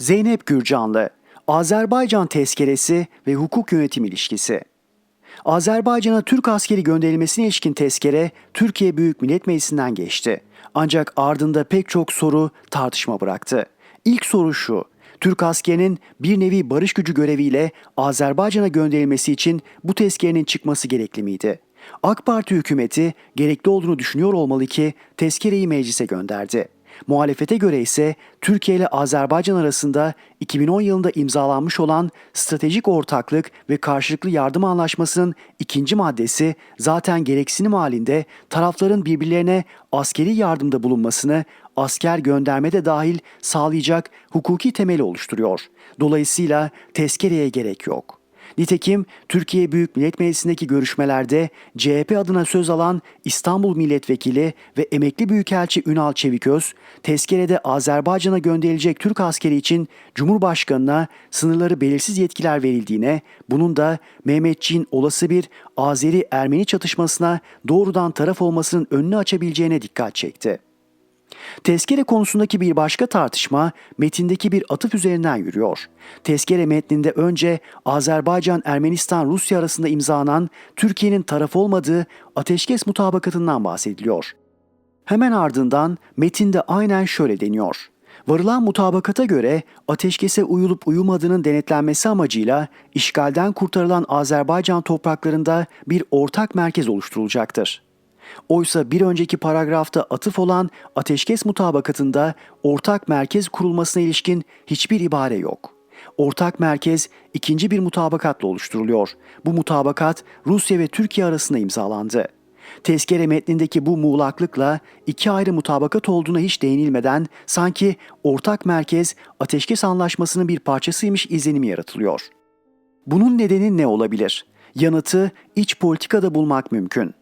Zeynep Gürcanlı, Azerbaycan tezkeresi ve hukuk yönetim ilişkisi. Azerbaycan'a Türk askeri gönderilmesine ilişkin tezkere Türkiye Büyük Millet Meclisi'nden geçti. Ancak ardında pek çok soru tartışma bıraktı. İlk soru şu. Türk askerinin bir nevi barış gücü göreviyle Azerbaycan'a gönderilmesi için bu tezkerenin çıkması gerekli miydi? AK Parti hükümeti gerekli olduğunu düşünüyor olmalı ki tezkereyi meclise gönderdi. Muhalefete göre ise Türkiye ile Azerbaycan arasında 2010 yılında imzalanmış olan stratejik ortaklık ve karşılıklı yardım anlaşmasının ikinci maddesi zaten gereksinim halinde tarafların birbirlerine askeri yardımda bulunmasını asker gönderme de dahil sağlayacak hukuki temeli oluşturuyor. Dolayısıyla tezkereye gerek yok. Nitekim Türkiye Büyük Millet Meclisi'ndeki görüşmelerde CHP adına söz alan İstanbul Milletvekili ve emekli büyükelçi Ünal Çeviköz, tezkerede Azerbaycan'a gönderilecek Türk askeri için Cumhurbaşkanına sınırları belirsiz yetkiler verildiğine, bunun da Mehmetçiğin olası bir Azeri-Ermeni çatışmasına doğrudan taraf olmasının önünü açabileceğine dikkat çekti. Tezkere konusundaki bir başka tartışma metindeki bir atıf üzerinden yürüyor. Tezkere metninde önce Azerbaycan-Ermenistan-Rusya arasında imzalanan Türkiye'nin taraf olmadığı ateşkes mutabakatından bahsediliyor. Hemen ardından metinde aynen şöyle deniyor. Varılan mutabakata göre ateşkese uyulup uyulmadığının denetlenmesi amacıyla işgalden kurtarılan Azerbaycan topraklarında bir ortak merkez oluşturulacaktır. Oysa bir önceki paragrafta atıf olan ateşkes mutabakatında ortak merkez kurulmasına ilişkin hiçbir ibare yok. Ortak merkez ikinci bir mutabakatla oluşturuluyor. Bu mutabakat Rusya ve Türkiye arasında imzalandı. Tezkere metnindeki bu muğlaklıkla iki ayrı mutabakat olduğuna hiç değinilmeden sanki ortak merkez ateşkes anlaşmasının bir parçasıymış izlenimi yaratılıyor. Bunun nedeni ne olabilir? Yanıtı iç politikada bulmak mümkün.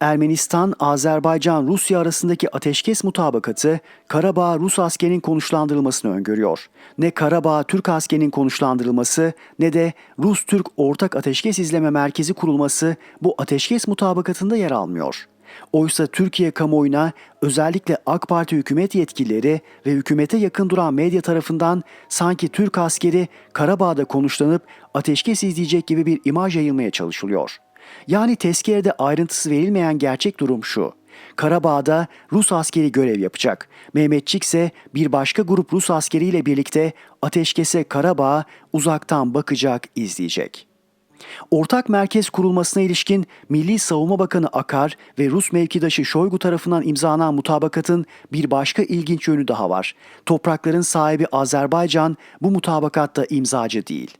Ermenistan, Azerbaycan, Rusya arasındaki ateşkes mutabakatı Karabağ Rus askerinin konuşlandırılmasını öngörüyor. Ne Karabağ Türk askerinin konuşlandırılması ne de Rus-Türk ortak ateşkes izleme merkezi kurulması bu ateşkes mutabakatında yer almıyor. Oysa Türkiye kamuoyuna özellikle AK Parti hükümet yetkilileri ve hükümete yakın duran medya tarafından sanki Türk askeri Karabağ'da konuşlanıp ateşkes izleyecek gibi bir imaj yayılmaya çalışılıyor. Yani tezkerede ayrıntısı verilmeyen gerçek durum şu. Karabağ'da Rus askeri görev yapacak. Mehmetçik ise bir başka grup Rus askeriyle birlikte ateşkese Karabağ uzaktan bakacak, izleyecek. Ortak merkez kurulmasına ilişkin Milli Savunma Bakanı Akar ve Rus mevkidaşı Şoygu tarafından imzalanan mutabakatın bir başka ilginç yönü daha var. Toprakların sahibi Azerbaycan bu mutabakatta imzacı değil.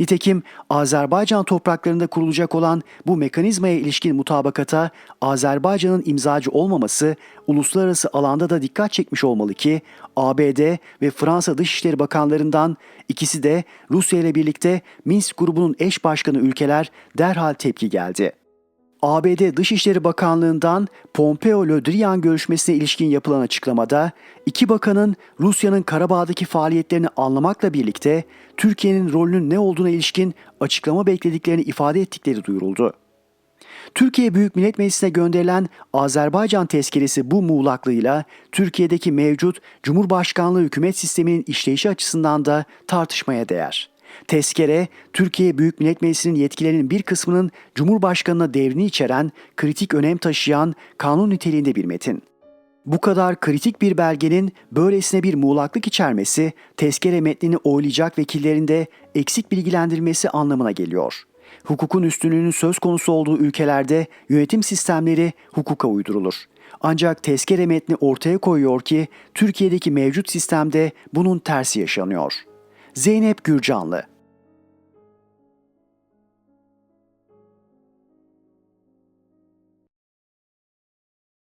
Nitekim Azerbaycan topraklarında kurulacak olan bu mekanizmaya ilişkin mutabakata Azerbaycan'ın imzacı olmaması uluslararası alanda da dikkat çekmiş olmalı ki ABD ve Fransa Dışişleri Bakanlarından ikisi de Rusya ile birlikte Minsk grubunun eş başkanı ülkeler derhal tepki geldi. ABD Dışişleri Bakanlığı'ndan Pompeo-Le Drian görüşmesine ilişkin yapılan açıklamada iki bakanın Rusya'nın Karabağ'daki faaliyetlerini anlamakla birlikte Türkiye'nin rolünün ne olduğuna ilişkin açıklama beklediklerini ifade ettikleri duyuruldu. Türkiye Büyük Millet Meclisi'ne gönderilen Azerbaycan tezkeresi bu muğlaklığıyla Türkiye'deki mevcut Cumhurbaşkanlığı hükümet sisteminin işleyişi açısından da tartışmaya değer. Tezkere, Türkiye Büyük Millet Meclisi'nin yetkilerinin bir kısmının Cumhurbaşkanı'na devrini içeren, kritik önem taşıyan kanun niteliğinde bir metin. Bu kadar kritik bir belgenin böylesine bir muğlaklık içermesi, tezkere metnini oylayacak vekillerin de eksik bilgilendirilmesi anlamına geliyor. Hukukun üstünlüğünün söz konusu olduğu ülkelerde yönetim sistemleri hukuka uydurulur. Ancak tezkere metni ortaya koyuyor ki Türkiye'deki mevcut sistemde bunun tersi yaşanıyor. Zeynep Gürcanlı